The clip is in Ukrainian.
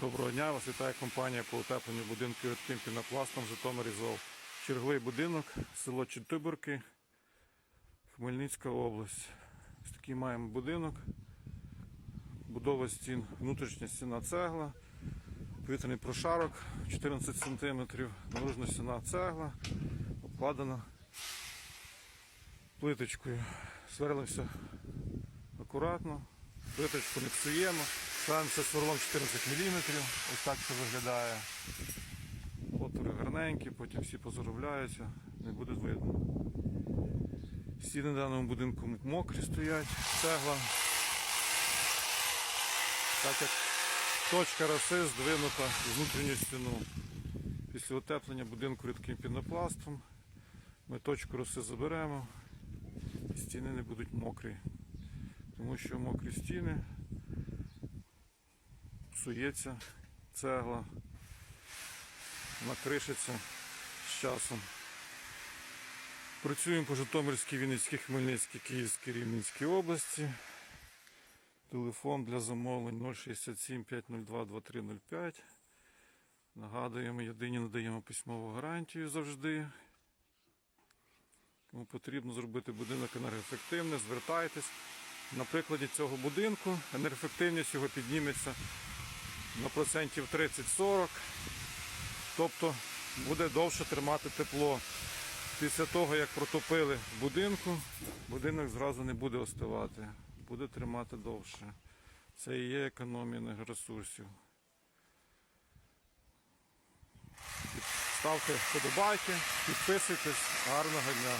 Доброго дня, вас вітає компанія по утепленню будинків рідким пінопластом Житомир Ізол. Черговий будинок, село Читиборки, Хмельницька область. Ось такий маємо будинок. Будова стін, внутрішня стіна цегла, повітряний прошарок 14 см, наружна стіна цегла, обкладена плиточкою. Сверлимося акуратно, плиточку не псуємо. Ставимося сверлом 14 мм, ось так це виглядає. Отвори гарненькі, потім всі позаробляються, не буде видно. Стіни в даному будинку мокрі стоять, цегла. Так як точка роси здвинута в внутрішню стіну. Після утеплення будинку рідким пінопластом ми точку роси заберемо і стіни не будуть мокрі. Тому що мокрі стіни псується цегла, накришиться з часом. Працюємо по Житомирській, Вінницькій, Хмельницькій, Київській, Рівненській області. Телефон для замовлень 067 502 2305. Нагадуємо, єдині надаємо письмову гарантію завжди. Кому потрібно зробити будинок енергоефективним, звертайтесь. На прикладі цього будинку енергоефективність його підніметься на процентів 30-40. Тобто буде довше тримати тепло. Після того, як протопили в будинку, будинок зразу не буде остивати, буде тримати довше. Це і є економія енергоресурсів. Ставте вподобайки, підписуйтесь. Гарного дня!